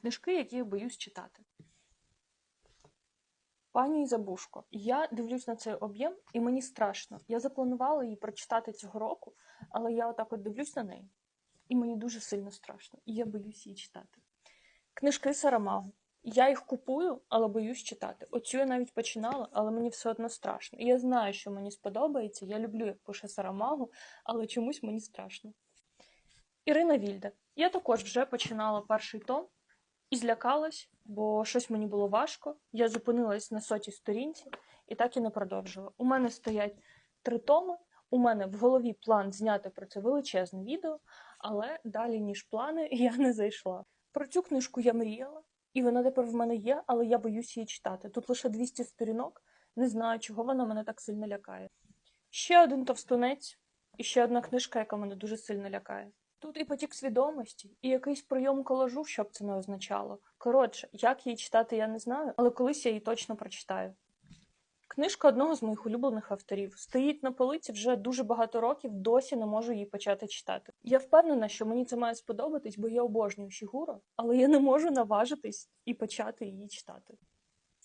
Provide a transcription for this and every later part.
Книжки, які я боюсь читати. Пані Ізабушко, я дивлюсь на цей об'єм, і мені страшно. Я запланувала її прочитати цього року, але я отак от дивлюсь на неї, і мені дуже сильно страшно, і я боюсь її читати. Книжки Сарамагу. Я їх купую, але боюсь читати. Оцю я навіть починала, але мені все одно страшно. Я знаю, що мені сподобається. Я люблю, як пише Сарамагу, але чомусь мені страшно. Ірина Вільда. Я також вже починала перший том і злякалась, бо щось мені було важко. Я зупинилась на сотій сторінці і так і не продовжила. У мене стоять три томи. У мене в голові план зняти про це величезне відео, але далі, ніж плани, я не зайшла. Про цю книжку я мріяла, і вона тепер в мене є, але я боюсь її читати. Тут лише 200 сторінок, не знаю, чого вона мене так сильно лякає. Ще один товстунець, і ще одна книжка, яка мене дуже сильно лякає. Тут і потік свідомості, і якийсь прийом колажу, що б це не означало. Коротше, як її читати, я не знаю, але колись я її точно прочитаю. Книжка одного з моїх улюблених авторів стоїть на полиці вже дуже багато років, досі не можу її почати читати. Я впевнена, що мені це має сподобатись, бо я обожнюю Шігуро, але я не можу наважитись і почати її читати.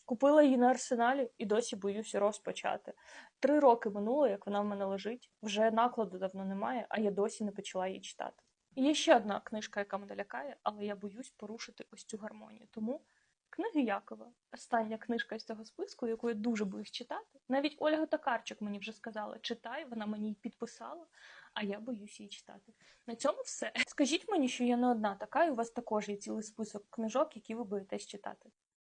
Купила її на арсеналі і досі боюся розпочати. Три роки минуло, як вона в мене лежить. Вже накладу давно немає, а я досі не почала її читати. І є ще одна книжка, яка мене лякає, але я боюсь порушити ось цю гармонію. Тому книги Якова, остання книжка з цього списку, яку я дуже боюсь читати. Навіть Ольга Токарчук мені вже сказала: читай, вона мені її підписала, а я боюсь її читати. На цьому все. Скажіть мені, що я не одна така, і у вас також є цілий список книжок, які ви боїтесь читати.